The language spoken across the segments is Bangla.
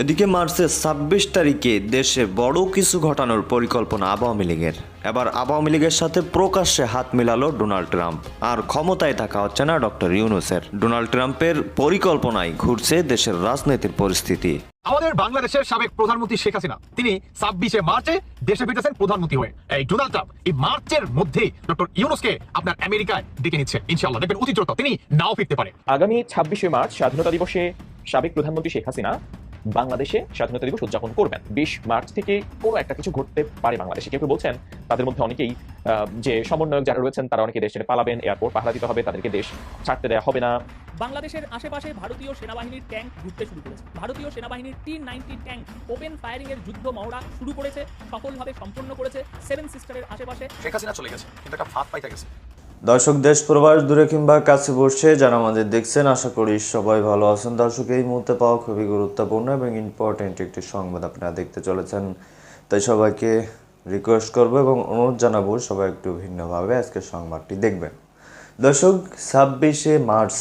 এদিকে মার্চের ছাব্বিশ তারিখে দেশে বড় কিছু ঘটানোর পরিকল্পনা আওয়ামী লীগের। এবার আওয়ামী লীগের সাথে প্রকাশ্যে হাত মিলালো ডোনাল্ড ট্রাম্প। আর ক্ষমতায় থাকা হচ্ছে না ডক্টর ইউনুসের। ডোনাল্ড ট্রাম্পের পরিকল্পনায় ঘুরছে দেশের রাজনীতির পরিস্থিতি। আমাদের বাংলাদেশের সাবেক প্রধানমন্ত্রী শেখ হাসিনা তিনি ছাব্বিশে মার্চে দেশে ফিরেছেন প্রধানমন্ত্রী হয়ে। এই ডোনাল্ড ট্রাম্প এই মার্চের মধ্যেই ডক্টর ইউনুসকে আপনার আমেরিকায় ডেকে নিচ্ছে ইনশাআল্লাহ। দেখবেন অতি তিনি নাও ফিরতে পারে। আগামী ছাব্বিশে মার্চ স্বাধীনতা দিবসে সাবেক প্রধানমন্ত্রী শেখ হাসিনা বাংলাদেশে স্বাধীনতা দিবস উদযাপন করবেন। বিশ মার্চ থেকে কোনো একটা কিছু ঘটতে পারে বাংলাদেশে। কেউ কেউ বলছেন তাদের মধ্যে অনেকেই যে সমন্বয়ক যারা রয়েছেন তারা অনেকে দেশ ছেড়ে পালাবেন এয়ারপোর্ট পাহারা দিতে হবে তাদেরকে দেশ ছাড়তে দেওয়া হবে না। বাংলাদেশের আশেপাশে ভারতীয় সেনাবাহিনীর ট্যাঙ্ক ঘুরতে শুরু করেছে। ভারতীয় সেনাবাহিনীর T ninety tank open firing এর যুদ্ধ মহড়া শুরু করেছে সফলভাবে সম্পন্ন করেছে সেভেন সিস্টারের আশেপাশে। শেখ হাসিনা চলে গেছে কিন্তু একটা ফাঁদ পাইতে গেছে। দর্শক, দেশ, প্রবাস দূরে কিংবা কাছে বসে যারা আমাদের দেখছেন, আশা করি সবাই ভালো আছেন। দর্শক, এই মুহূর্তে পাওয়া খুবই গুরুত্বপূর্ণ এবং ইম্পর্টেন্ট একটি সংবাদ আপনারা দেখতে চলেছেন। তাই সবাইকে রিকোয়েস্ট করব এবং অনুরোধ জানাব সবাই একটু ভিন্নভাবে আজকে সংবাদটি দেখবেন। দর্শক, ছাব্বিশে মার্চ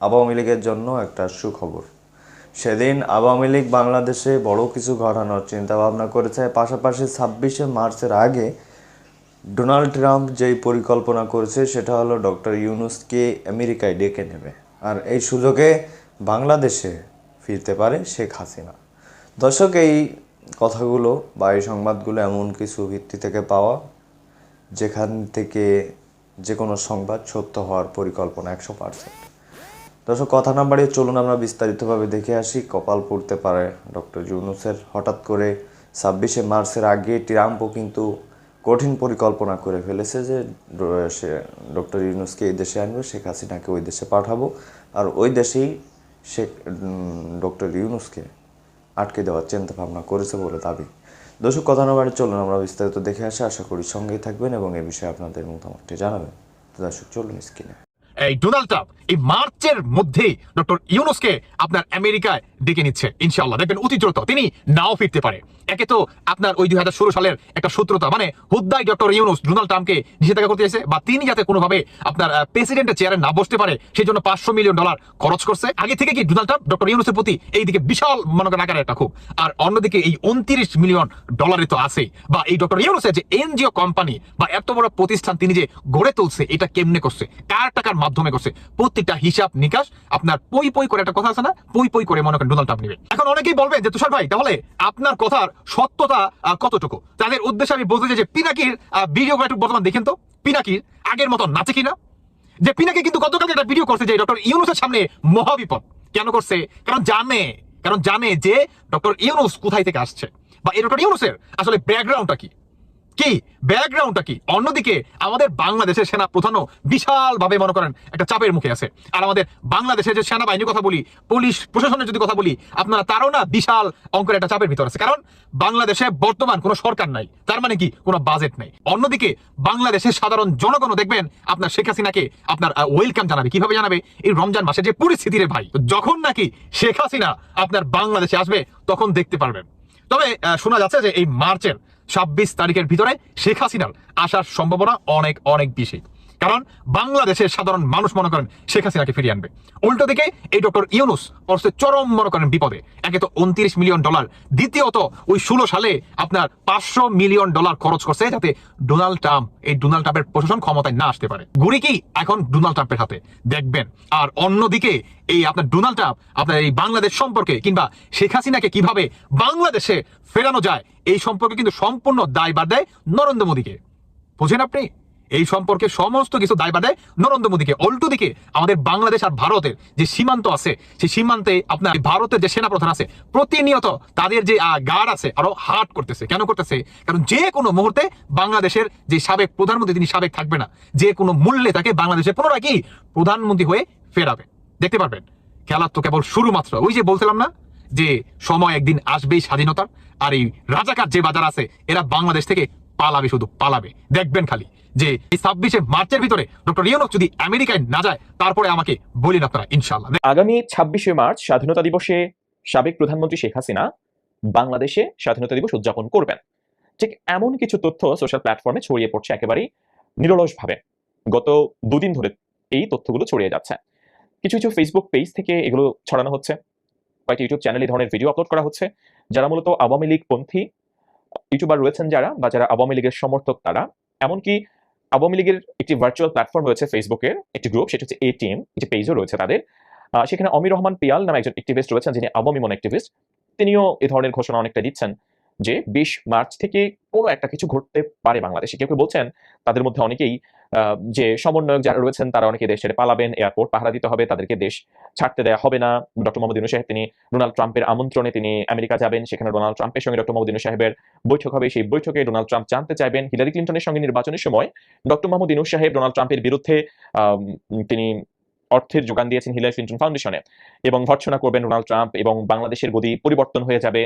আওয়ামী লীগের জন্য একটা সুখবর। সেদিন আওয়ামী লীগ বাংলাদেশে বড় কিছু ঘটানোর চিন্তাভাবনা করেছে। পাশাপাশি ছাব্বিশে মার্চের আগে ডোনাল্ড ট্রাম্প যেই পরিকল্পনা করেছে, সেটা হলো ডক্টর ইউনুসকে আমেরিকায় ডেকে নেবে। আর এই সুযোগে বাংলাদেশে ফিরতে পারে শেখ হাসিনা। দর্শক, এই কথাগুলো বা এই সংবাদগুলো এমন কিছু ভিত্তি থেকে পাওয়া, যেখান থেকে যে কোনো সংবাদ সত্য হওয়ার পরিকল্পনা একশো পার্সেন্ট। দর্শক, কথা না বাড়িয়ে চলুন আমরা বিস্তারিতভাবে দেখে আসি, কপাল পড়তে পারে ডক্টর ইউনুসের। হঠাৎ করে ছাব্বিশে মার্চের আগে ট্রাম্পও কিন্তু কঠিন পরিকল্পনা করে ফেলেছে যে সে ডক্টর ইউনুসকে এই দেশে আনবে, শেখ হাসিনাকে ওই দেশে পাঠাবো। আর ওই দেশেই শেখ ডক্টর ইউনুসকে আটকে দেওয়ার চিন্তা ভাবনা করেছে বলে দাবি। দর্শক, কথা না বাড়ি চলুন, আমরা বিস্তারিত দেখে আসি। আশা করি সঙ্গেই থাকবেন এবং এ বিষয়ে আপনাদের মতামতটি জানাবেন। দর্শক, চলুন স্ক্রিনে। এই ডোনাল্ড ট্রাম্প এই মার্চের মধ্যেই ডক্টর ইউনুসকে আপনার আমেরিকায় ডেকে নিচ্ছে, ইনশাআল্লাহ। দেখবেন অতি দ্রুত, তিনি নাও ফিরতে পারে। একে তো আপনার ওই দুই হাজার ষোলো সালের একটা সূত্রতা মানে হুদ্দাই ডক্টর ইউনুস ডোনাল্ড ট্রাম্পকে নিষেধাজ্ঞা করতে এসে বা তিনি যাতে কোনোভাবে আপনার প্রেসিডেন্টের চেয়ারে না বসতে পারে, সেই জন্য পাঁচশো মিলিয়ন ডলার খরচ করছে। আগে থেকে কি ডোনাল্ড ট্রাম্প ডক্টর ইউনুসের প্রতি এইদিকে বিশাল মনে করেন আকারের একটা খুব? আর অন্যদিকে এই উনত্রিশ মিলিয়ন ডলারে তো আছেই। বা এই ডক্টর ইউনুসের যে এনজিও কোম্পানি, বা এত বড় প্রতিষ্ঠান তিনি যে গড়ে তুলছে, এটা কেমনে করছে? কার টাকার মাধ্যমে করছে। প্রত্যেকটা হিসাব নিকাশ আপনার পই পই করে একটা কথা আছে না? পই পই করে মনে করেন ডোনাল্ড ট্রাম্প নেবে। এখন অনেকেই বলবেন যে, তুষার ভাই, তাহলে আপনার কথার সত্যতা কতটুকু? তাদের উদ্দেশ্যে আমি বলতে চাই যে, পিনাকির ভিডিও একটু বর্তমান দেখেন তো। পিনাকির আগের মতো নাচে কিনা যে পিনাকি কিন্তু গতকালকে একটা ভিডিও করছে যে, ডক্টর ইউনুসের সামনে মহাবিপদ। কেন করছে? কারণ জানে কারণ জানে যে, ডক্টর ইউনুস কোথায় থেকে আসছে? বা এই ডক্টর ইউনুসের আসলে ব্যাকগ্রাউন্ডটা কি? কি? ব্যাকগ্রাউন্ডটা কি? অন্যদিকে আমাদের বাংলাদেশের সেনা প্রধানও বিশাল ভাবে মনে করেন, একটা চাপের মুখে আছে। আর আমাদের বাংলাদেশের যে সেনাবাহিনীর কথা বলি, পুলিশ প্রশাসনের যদি কথা বলি, আপনারা তারও না বিশাল অঙ্কের একটা চাপের ভিতর আছে। কারণ বাংলাদেশে বর্তমান কোনো সরকার নাই, তার মানে কি? কোনো বাজেট নেই। অন্যদিকে বাংলাদেশের সাধারণ জনগণও দেখবেন, আপনার শেখ হাসিনাকে আপনার ওয়েলকাম জানাবে। কীভাবে জানাবে? এই রমজান মাসে যে পরিস্থিতি রে ভাই যখন নাকি শেখ হাসিনা আপনার বাংলাদেশে আসবে, তখন দেখতে পারবেন। তবে শোনা যাচ্ছে যে এই মার্চের ছাব্বিশ তারিখের ভিতরে শেখ হাসিনার আসার সম্ভাবনা অনেক অনেক বেশি। কারণ বাংলাদেশের সাধারণ মানুষ মনে করেন শেখ হাসিনাকে ফিরিয়ে আনবে। উল্টো দিকে এই ডক্টর ইউনুস পড়ছে চরম মনে করেন বিপদে। একে তো উনত্রিশ মিলিয়ন ডলার। দ্বিতীয়ত, ওই ষোলো সালে আপনার পাঁচশো মিলিয়ন ডলার খরচ করছে যাতে ডোনাল্ড ট্রাম্প এই ডোনাল্ড ট্রাম্পের প্রশাসন ক্ষমতায় না আসতে পারে। গুড়ি কি এখন ডোনাল্ড ট্রাম্পের হাতে? দেখবেন। আর অন্যদিকে এই আপনার ডোনাল্ড ট্রাম্প, আপনার এই বাংলাদেশ সম্পর্কে কিংবা শেখ হাসিনাকে কীভাবে বাংলাদেশে ফেরানো যায়, এই সম্পর্কে কিন্তু সম্পূর্ণ দায়বার দেয় নরেন্দ্র মোদীকে। বুঝেন আপনি? এই সম্পর্কে সমস্ত কিছু দেয় নরেন্দ্র মোদীকে, উল্টো দিকে আমাদের বাংলাদেশ আর ভারতের যে সীমান্ত আছে, সেই সীমান্তে আপনার ভারতের যে সেনাপ্রধান আছে, প্রতিনিয়ত তাদের যে গার্ড আছে, আরও হার্ট করতেছে। কেন করতেছে? কারণ যে কোনো মুহূর্তে বাংলাদেশের যে সাবেক প্রধানমন্ত্রী, তিনি সাবেক থাকবে না। যে কোনো মূল্যে তাকে বাংলাদেশে পুনরায় কি প্রধানমন্ত্রী হয়ে ফেরাবে। দেখতে পারবেন, খেলার তো কেবল শুরু মাত্র ওই যে বলছিলাম না, যে সময় একদিন আসবেই স্বাধীনতার, আর এই রাজাকার যে বাজার আছে, এরা বাংলাদেশ থেকে পালাবে, শুধু পালাবে। দেখবেন খালি। যে এই ছাব্বিশে মার্চের ভিতরে ডক্টর ইউনুস যদি আমেরিকায় না যায়, তারপরে আমাকে বলিন আপনারা ইনশাল্লাহ আগামী ছাব্বিশে মার্চ স্বাধীনতা দিবসে সাবেক প্রধানমন্ত্রী শেখ হাসিনা বাংলাদেশে স্বাধীনতা দিবস উদযাপন করবেন। ঠিক এমন কিছু তথ্য সোশ্যাল প্ল্যাটফর্মে ছড়িয়ে পড়ছে একেবারেই নিরলসভাবে। গত দুদিন ধরে এই তথ্যগুলো ছড়িয়ে যাচ্ছে। কিছু কিছু ফেসবুক পেজ থেকে এগুলো ছড়ানো হচ্ছে। কয়েকটি ইউটিউব চ্যানেলে এই ধরনের ভিডিও আপলোড করা হচ্ছে। যারা মূলত আওয়ামী লীগ পন্থী, ইউটিউবার রয়েছেন যারা বা যারা আওয়ামী লীগের সমর্থক তারা। এমনকি আওয়ামী লীগের একটি ভার্চুয়াল প্ল্যাটফর্ম রয়েছে ফেসবুকের একটি গ্রুপ সেটা হচ্ছে এ এটিএম একটি পেজও রয়েছে তাদের। সেখানে অমির রহমান পিয়াল নামে একজন অ্যাক্টিভিস্ট রয়েছেন যিনি আওয়ামী মন অ্যাক্টিভিস্ট তিনিও এ ধরনের ঘোষণা অনেকটা দিচ্ছেন। যে বিশ মার্চ থেকে কোনো একটা কিছু ঘটতে পারে বাংলাদেশে। কেউ কেউ বলছেন, তাদের মধ্যে অনেকেই যে সমন্বয়ক যারা রয়েছেন, তারা অনেকে দেশ ছেড়ে পালাবেন, এয়ারপোর্ট পাহারা দিতে হবে, তাদেরকে দেশ ছাড়তে দেওয়া হবে না। ডক্টর মোহাম্মদ সাহেব, তিনি ডোনাল্ড ট্রাম্পের আমন্ত্রণে তিনি আমেরিকা যাবেন, সেখানে ডোনাল্ড ট্রাম্পের সঙ্গে ডক্টর মোহাম্মদ সাহেবের বৈঠক হবে। সেই বৈঠকে ডোনাল্ড ট্রাম্প জানতে চাইবেন। হিলারি ক্লিন্টনের সঙ্গে নির্বাচনের সময় ডক্টর মোহাম্মদ সাহেব ডোনাল্ড ট্রাম্পের বিরুদ্ধে তিনি অর্থের যোগান দিয়েছেন হিলারি ক্লিন্টন ফাউন্ডেশনে এবং ভর্সনা করবেন ডোনাল্ড ট্রাম্প এবং বাংলাদেশের গদি পরিবর্তন হয়ে যাবে।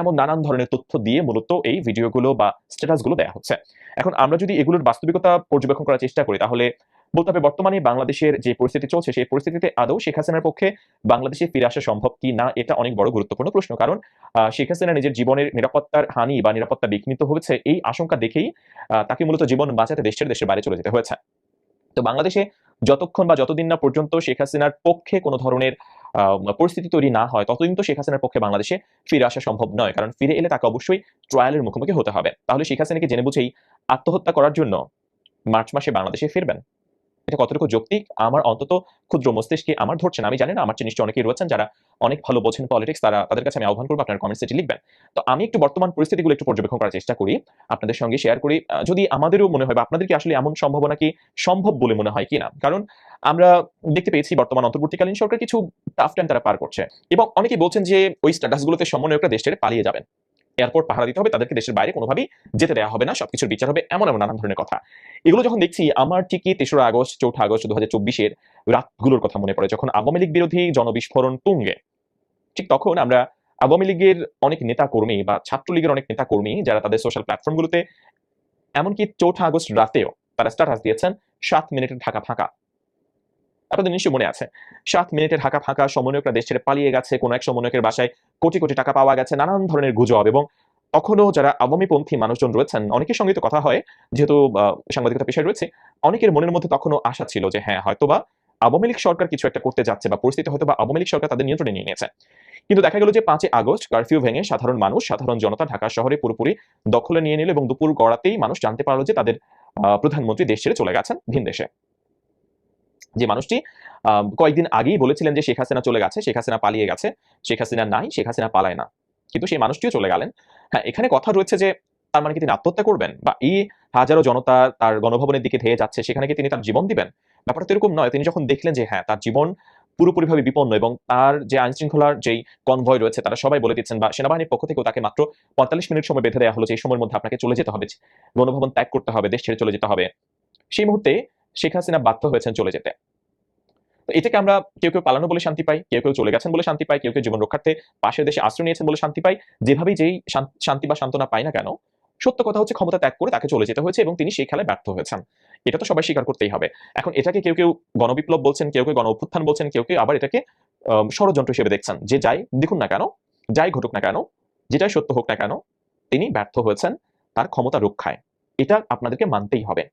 এমন নানান ধরনের তথ্য দিয়ে মূলত এই ভিডিওগুলো বা স্ট্যাটাসগুলো দেওয়া হচ্ছে। এখন আমরা যদি এগুলোর বাস্তবিকতা পর্যবেক্ষণ করার চেষ্টা করি তাহলে বলতে হবে বর্তমানে বাংলাদেশের যে পরিস্থিতি চলছে সেই পরিস্থিতিতে আদৌ শেখ হাসিনার পক্ষে বাংলাদেশে ফিরে আসা সম্ভব কি না এটা অনেক বড় গুরুত্বপূর্ণ প্রশ্ন। কারণ শেখ হাসিনা নিজের জীবনের নিরাপত্তার হানি বা নিরাপত্তা বিঘ্নিত হয়েছে এই আশঙ্কা দেখেই তাকে মূলত জীবন বাঁচাতে দেশের দেশের বাইরে চলে যেতে হয়েছে। তো বাংলাদেশে যতক্ষণ বা যতদিন না পর্যন্ত শেখ হাসিনার পক্ষে কোনো ধরনের আহ, পরিস্থিতি তৈরি না হয়, ততদিন তো শেখ হাসিনার পক্ষে বাংলাদেশে ফিরে আসা সম্ভব নয়। কারণ ফিরে এলে তাকে অবশ্যই ট্রায়ালের মুখোমুখি হতে হবে। তাহলে শেখ হাসিনাকে জেনে বুঝেই আত্মহত্যা করার জন্য মার্চ মাসে বাংলাদেশে ফিরবেন। এটা কতটুকু যৌক্তিক? আমার অন্তত ক্ষুদ্র মস্তিষ্কে আমার ধরছে না। আমি জানি না, আমার চেয়ে নিশ্চয় অনেকেই রয়েছেন যারা অনেক ভালো বোঝেন পলিটিক্স তারা তাদের কাছে আমি আহ্বান করব আপনার কমেন্ট সেটি লিখবেন। তো আমি একটু বর্তমান পরিস্থিতিগুলো একটু পর্যবেক্ষণ করার চেষ্টা করি, আপনাদের সঙ্গে শেয়ার করি। যদি আমাদেরও মনে হয় বা আপনাদের কি আসলে এমন সম্ভাবনা কি সম্ভব বলে মনে হয় কিনা? কারণ আমরা দেখতে পেয়েছি বর্তমান অন্তর্বর্তীকালীন সরকার কিছু টাফ টাইম তারা পার করছে এবং অনেকেই বলছেন যে ওই স্ট্যাটাসগুলোতে সমন্বয়করা দেশ ছেড়ে পালিয়ে যাবেন। এয়ারপোর্ট পাহারা দিতে হবে, তাদেরকে দেশের বাইরে কোনোভাবেই যেতে দেওয়া হবে না, সবকিছুর বিচার হবে এমন এমন নানান ধরনের কথা। এগুলো যখন দেখছি, আমার ঠিকই তেসরা আগস্ট, চৌঠা আগস্ট দু হাজার চব্বিশের রাতগুলোর কথা মনে পড়ে, যখন আওয়ামী লীগ বিরোধী জনবিস্ফোরণ তুঙ্গে। ঠিক তখন আমরা আওয়ামী লীগের অনেক নেতা কর্মী বা ছাত্রলীগের অনেক নেতা কর্মী যারা তাদের সোশ্যাল প্ল্যাটফর্মগুলোতে এমনকি চৌঠা আগস্ট রাতেও তারা স্ট্যাটাস দিয়েছেন, সাত মিনিটের ঢাকা ফাঁকা। আপনাদের নিশ্চয়ই মনে আছে, সাত মিনিটের ঢাকা ফাঁকা সমন্বয়করা দেশ ছেড়ে পালিয়ে গেছে, কোনো এক সমন্বয়কের বাসায় কোটি কোটি টাকা পাওয়া গেছে, নানান ধরনের গুজব এবং তখনও যারা আওয়ামীপন্থী মানুষজন রয়েছেন, অনেকের সঙ্গে তো কথা হয়, যেহেতু সাংবাদিকতা পেশায় রয়েছে, অনেকের মনের মধ্যে তখনও আশা ছিল যে হ্যাঁ হয়তোবা আওয়ামী লীগ সরকার কিছু একটা করতে যাচ্ছে বা পরিস্থিতি হয়তো বা আওয়ামী লীগ সরকার তাদের নিয়ন্ত্রণে নিয়ে নিয়েছে। কিন্তু দেখা গেল যে পাঁচই আগস্ট কারফিউ ভেঙে সাধারণ মানুষ, সাধারণ জনতা ঢাকা শহরে পুরোপুরি দখলে নিয়ে নিল এবং দুপুর গড়াতেই মানুষ জানতে পারল যে তাদের প্রধানমন্ত্রী দেশ ছেড়ে চলে গেছেন ভিন দেশে। যে মানুষটি কয়েকদিন আগেই বলেছিলেন যে শেখ হাসিনা চলে গেছে, শেখ হাসিনা পালিয়ে গেছে, শেখ হাসিনা নাই, শেখ হাসিনা পালায় না। কিন্তু সেই মানুষটিও চলে গেলেন। হ্যাঁ এখানে কথা রয়েছে যে তার মানে কি তিনি আত্মহত্যা করবেন? বা এই হাজারো জনতা তার গণভবনের দিকে ধেয়ে যাচ্ছে, সেখানে কি তিনি তার জীবন দিবেন? ব্যাপারটা এরকম নয়। তিনি যখন দেখলেন যে হ্যাঁ তার জীবন পুরোপুরিভাবে বিপন্ন এবং তার যে আইন শৃঙ্খলার যেই কনভয় রয়েছে, তারা সবাই বলে দিচ্ছেন বা সেনাবাহিনীর পক্ষ থেকেও তাকে মাত্র পঁয়তাল্লিশ মিনিট সময় বেঁধে দেওয়া হলো যে, এই সময়ের মধ্যে আপনাকে চলে যেতে হবে, গণভবন ত্যাগ করতে হবে, দেশ ছেড়ে চলে যেতে হবে। সেই মুহূর্তে শেখ হাসিনা বাধ্য হয়েছেন চলে যেতে। তো এটাকে আমরা কেউ কেউ পালানো বলে শান্তি পাই, কেউ কেউ চলে গেছেন বলে শান্তি পাই, কেউ কেউ জীবন রক্ষার্থে পাশের দেশে আশ্রয় নিয়েছেন বলে শান্তি পাই। যেভাবেই যেই শান্তি বা সান্ত্বনা পাই না কেন সত্য কথা হচ্ছে ক্ষমতা ত্যাগ করে তাকে চলে যেতে হয়েছে এবং তিনি সেই খেলায় ব্যর্থ হয়েছেন। এটা তো সবাই স্বীকার করতেই হবে। এখন এটাকে কেউ কেউ গণবিপ্লব বলছেন, কেউ কেউ গণ অভ্যুত্থান বলছেন, কেউ কেউ আবার এটাকে ষড়যন্ত্র হিসেবে দেখছেন। যে যাই দেখুন না কেন, যাই ঘটুক না কেন, যেটাই সত্য হোক না কেন, তিনি ব্যর্থ হয়েছেন তার ক্ষমতা রক্ষায়। এটা আপনাদেরকে মানতেই হবে।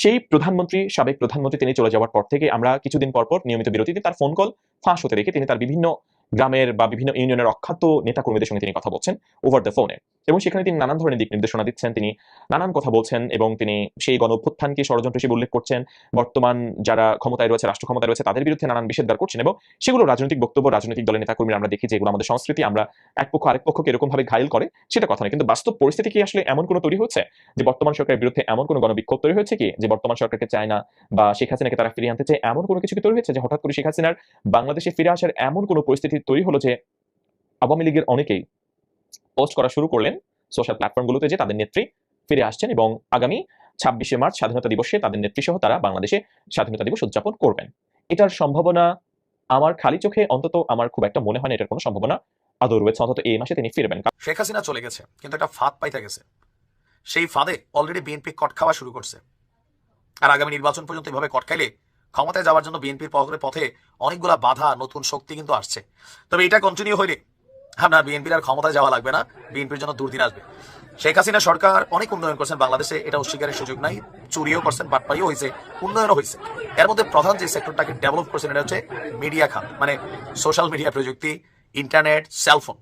সেই প্রধানমন্ত্রী, সাবেক প্রধানমন্ত্রী তিনি চলে যাওয়ার পর থেকে আমরা কিছুদিন পর পর নিয়মিত বিরতিতে তার ফোন কল ফাঁস হতে রেখে তিনি তার বিভিন্ন গ্রামের বা বিভিন্ন ইউনিয়নের অখ্যাত নেতাকর্মীদের সঙ্গে তিনি কথা বলছেন ওভার দ্য ফোনে এবং সেখানে তিনি নানান ধরনের দিক নির্দেশনা দিচ্ছেন, তিনি নানান কথা বলছেন এবং তিনি সেই গণ অভ্যুত্থানকে ষড়যন্ত্র হিসেবে উল্লেখ করছেন। বর্তমান যারা ক্ষমতায় রয়েছে, রাষ্ট্র ক্ষমতায় রয়েছে, তাদের বিরুদ্ধে নানান নিষেধাজ্ঞা করছেন এবং সেগুলো রাজনৈতিক বক্তব্য, রাজনৈতিক দলের নেতাকর্মীরা আমরা দেখি যেগুলো আমাদের সংস্কৃতি, আমরা এক পক্ষ আরেক পক্ষকে এরকম ভাবে ঘায়ল করে, সেটা কথা নয়। কিন্তু বাস্তব পরিস্থিতি কি আসলে এমন কোনো তৈরি হচ্ছে যে বর্তমান সরকারের বিরুদ্ধে এমন কোনো গণবিক্ষোভ তৈরি হয়েছে কি? যে বর্তমান সরকারকে চায় না বা শেখ হাসিনাকে তারা ফিরিয়ে আনতে চায় এমন কোনো কিছু কি তৈরি হয়েছে? যে হঠাৎ করে শেখ হাসিনার বাংলাদেশে ফিরে আসার এমন কোনো পরিস্থিতি তৈরি হলো যে আওয়ামী লীগের অনেকেই পোস্ট করা শুরু করলেন সোশ্যাল প্ল্যাটফর্মগুলোতে যে তাদের নেত্রী ফিরে আসছেন এবং আগামী ছাব্বিশে মার্চ স্বাধীনতা দিবসে তাদের নেত্রী সহ তারা বাংলাদেশে স্বাধীনতা দিবস উদযাপন করবেন। এটার সম্ভাবনা আমার খালি চোখে অন্তত আমার খুব একটা মনে হয় না, এটার কোনো সম্ভাবনা আদৌ রয়েছে। অন্তত এই মাসে তিনি ফিরবেন। শেখ হাসিনা চলে গেছে, কিন্তু একটা ফাঁদ পাইতে গেছে। সেই ফাঁদে অলরেডি বিএনপি কট খাওয়া শুরু করছে। আর আগামী নির্বাচন পর্যন্ত এভাবে কট খাইলে ক্ষমতায় যাওয়ার জন্য বিএনপির পকের পথে অনেকগুলা বাধা, নতুন শক্তি কিন্তু আসছে। তবে এটা কন্টিনিউ হইলে আপনার বিএনপির আর ক্ষমতায় যাওয়া লাগবে না। বিএনপির জন্য দুর্দিন আসবে। শেখ হাসিনা সরকার অনেক উন্নয়ন করছেন বাংলাদেশে। এটা অস্বীকারের সুযোগ নাই। চুরিও করছেন বাটপাইও হয়েছে, উন্নয়নও হয়েছে। এর মধ্যে প্রধান যে সেক্টরটাকে ডেভেলপ করছেন এটা হচ্ছে মিডিয়া খাত মানে সোশ্যাল মিডিয়া প্রযুক্তি ইন্টারনেট সেলফোন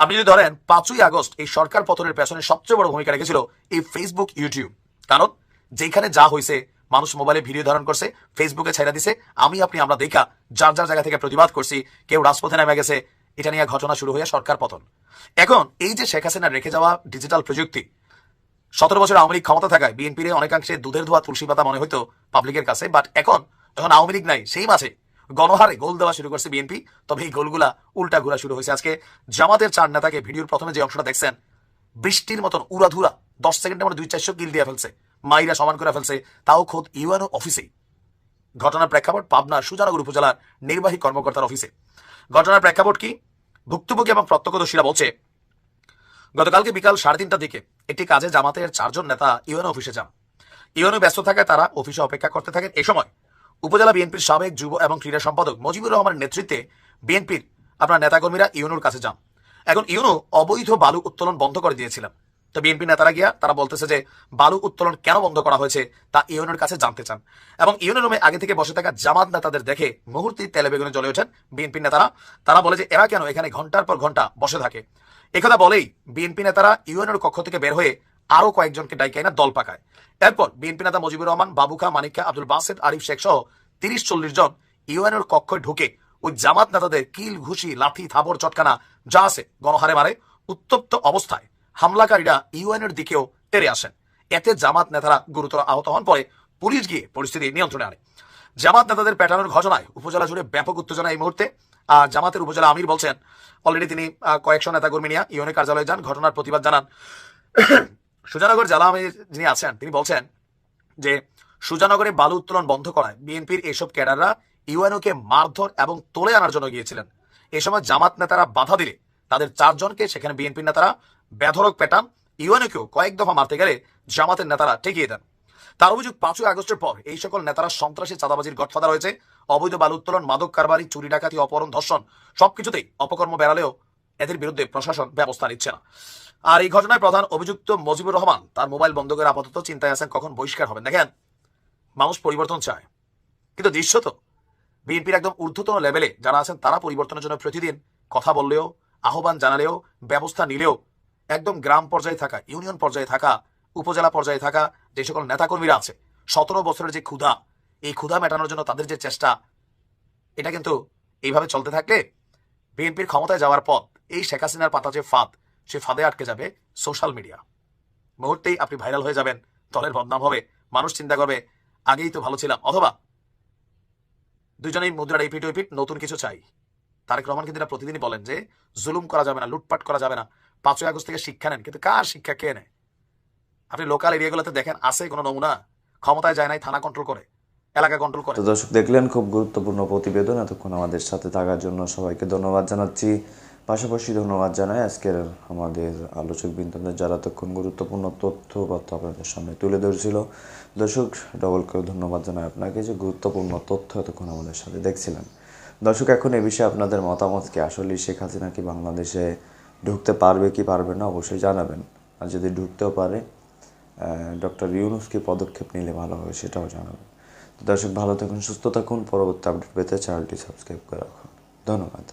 আপনি যদি ধরেন, পাঁচই আগস্ট এই সরকার পতনের পেছনে সবচেয়ে বড় ভূমিকা রেখেছিল এই ফেসবুক ইউটিউব কারণ যেখানে যা হয়েছে মানুষ মোবাইলে ভিডিও ধারণ করছে ফেসবুকে ছেড়ে দিছে, আমি আপনি, আমরা দেখা, যার যার জায়গা থেকে প্রতিবাদ করছি, কেউ রাজপথে নেমে গেছে, এটা নিয়ে ঘটনা শুরু হয়ে সরকার পতন। এখন, এই যে শেখ হাসিনা রেখে যাওয়া ডিজিটাল প্রযুক্তি, সতেরো বছর আওয়ামী লীগ ক্ষমতা থাকায় বিএনপির অনেকাংশে দুধের ধোয়া, তুলসী পাতা মনে হইতো পাবলিকের কাছে বাট এখন, যখন আওয়ামী লীগ নাই, সেই মাঝে গণহারে গোল দেওয়া শুরু করছে বিএনপি, তবে এই গোলগুলা উল্টা ঘোরা শুরু হয়েছে আজকে। জামাতের চার নেতাকে ভিডিওর প্রথমে যে অংশটা দেখছেন, বৃষ্টির মতন উড়াধুরা, দশ সেকেন্ডের মধ্যে দুই চারশো কিল দিয়ে ফেলছে। মাইরা সমান করে ফেলছে, তাও খোদ ইউএনও অফিসে ঘটনার প্রেক্ষাপট পাবনার সুজানগর উপজেলার নির্বাহী কর্মকর্তার অফিসে। ঘটনার প্রেক্ষাপট কি? ভুক্তভোগী এবং প্রত্যক্ষদর্শীরা বলছে, গতকালকে বিকাল সাড়ে তিনটার দিকে একটি কাজে জামাতের চারজন নেতা ইউএনও অফিসে যান। ইউএনও ব্যস্ত থাকায় তারা অফিসে অপেক্ষা করতে থাকেন। এ সময় উপজেলা বিএনপির সাবেক যুব এবং ক্রীড়া সম্পাদক মজিবুর রহমানের নেতৃত্বে বিএনপির আপনার নেতাকর্মীরা ইউনুর কাছে যান। এখন ইউনু অবৈধ বালু উত্তোলন বন্ধ করে দিয়েছিলেন। তো বিএনপি নেতারা গিয়া তারা বলতেছে যে, বালু উত্তোলন কেন বন্ধ করা হয়েছে তা ইউনের কাছে জানতে চান। এবং ইউনের রুমে আগে থেকে বসে থাকা জামাত নেতাদের দেখে মুহূর্তে তেলে বেগুনে জ্বলে ওঠেন বিএনপি নেতারা। তারা বলে যে, এরা কেন এখানে ঘণ্টার পর ঘণ্টা বসে থাকে? একথা বলেই বিএনপি নেতারা ইউএনের কক্ষ থেকে বের হয়ে আরও কয়েকজনকে ডাইকে এনে দল পাকায়। এরপর বিএনপি নেতা মুজিবুর রহমান বাবুখা মানিকা আব্দুল বাসেদ আরিফ শেখ সহ তিরিশ চল্লিশ জন ইউএনের কক্ষে ঢুকে ওই জামাত নেতাদের কিল, ঘুষি, লাঠি থাবর চটকানা যা আছে গণহারে মারে উত্তপ্ত অবস্থায় হামলাকারীরা ইউএনের দিকেও তেরে আসেন। এতে জামাত নেতারা গুরুতর আহত হন, পরে পুলিশ গিয়ে পরিস্থিতি নিয়ন্ত্রণে আনে। জামাত নেতাদের পেটানোর ঘটনায় উপজেলা জুড়ে ব্যাপক উত্তেজনা এই মুহূর্তে। আর জামাতের উপজেলা আমির বলছেন, অলরেডি তিনি কয়েকশো নেতাকর্মী নিয়ে ইউনের কার্যালয়ে যান। ঘটনার প্রতিবাদ জানান। সুজানগর জেলা আমির যিনি আছেন, তিনি বলছেন যে, সুজানগরে বালু উত্তোলন বন্ধ করায় বিএনপির এসব ক্যাডাররা ইউএনওকে মারধর এবং তোলে আনার জন্য গিয়েছিলেন। এ সময় জামাত নেতারা বাধা দিলে তাদের চারজনকে, সেখানে বিএনপির নেতারা বেধরক পেটান ইউএনওকেও কয়েক দফা মারতে গেলে জামাতের নেতারা ঠেকিয়ে দেন। তার অভিযোগ পাঁচই আগস্টের পর এই সকল নেতারা সন্ত্রাসী চাঁদাবাজির গঠফাদার হয়েছে। অবৈধ বালু উত্তোলন, মাদক কারবারি, চুরি ডাকাতি, অপহরণ, ধর্ষণ সবকিছুতেই অপকর্ম বেড়ালেও এদের বিরুদ্ধে প্রশাসন ব্যবস্থা নিচ্ছে না। আর এই ঘটনায় প্রধান অভিযুক্ত মজিবুর রহমান তার মোবাইল বন্ধ করে আপাতত চিন্তায় আছেন কখন বহিষ্কার হবেন। দেখেন, মানুষ পরিবর্তন চায়। কিন্তু দৃশ্যত বিএনপির একদম ঊর্ধ্বতন লেভেলে যারা আছেন তারা পরিবর্তনের জন্য প্রতিদিন কথা বললেও, আহ্বান জানালেও, ব্যবস্থা নিলেও একদম গ্রাম পর্যায়ে থাকা, ইউনিয়ন পর্যায়ে থাকা, উপজেলা পর্যায়ে থাকা যে সকল নেতাকর্মীরা আছে, সতেরো বছরের যে ক্ষুধা, এই ক্ষুধা মেটানোর জন্য তাদের যে চেষ্টা, এটা কিন্তু এইভাবে চলতে থাকলে বিএনপির ক্ষমতায় যাওয়ার পথ, এই শেখ হাসিনার পাতা যে ফাঁদ, সে ফাঁদে আটকে যাবে সোশ্যাল মিডিয়া। মুহূর্তেই আপনি ভাইরাল হয়ে যাবেন, দলের বদনাম হবে, মানুষ চিন্তা করবে, আগেই তো ভালো ছিলাম, অথবা দুজনেই মুদ্রার ওই পিঠ, নতুন কিছু চাই। তারেক রহমান কিন্তু প্রতিদিনই বলেন যে, জুলুম করা যাবে না, লুটপাট করা যাবে না। পাঁচই আগস্ট থেকে শিক্ষা নেন, কিন্তু কার শিক্ষা কে নেয়? আপনি লোকাল এরিয়াগুলোতে দেখেন, আছে কোনো নমুনা? ক্ষমতায় যায় নাই, থানা কন্ট্রোল করে, এলাকা কন্ট্রোল করে। দর্শক, দেখলেন খুব গুরুত্বপূর্ণ প্রতিবেদন। এতক্ষণ আমাদের সাথে থাকার জন্য সবাইকে ধন্যবাদ জানাচ্ছি। পাশাপাশি ধন্যবাদ জানাই আজকের আমাদের আলোচক বিন্দুদের যারা এতক্ষণ গুরুত্বপূর্ণ তথ্য কথা আপনাদের সামনে তুলে ধরেছিল। দর্শক ডবল করে ধন্যবাদ জানাই আপনাকে যে গুরুত্বপূর্ণ তথ্য এতক্ষণ আমাদের সাথে দেখছিলেন। দর্শক, এখন এ বিষয়ে আপনাদের মতামত কি? আসলে শেখ হাসিনা কি বাংলাদেশে ঢুকতে পারবে কি পারবে না, অবশ্যই জানাবেন। আর যদি ঢুকতেও পারে ডক্টর ইউনুস কি পদক্ষেপ নিলে ভালো হবে সেটাও জানাবেন। তো দর্শক, ভালো থাকুন, সুস্থ থাকুন। পরবর্তী আপডেট পেতে চ্যানেলটি সাবস্ক্রাইব করে রাখুন। ধন্যবাদ।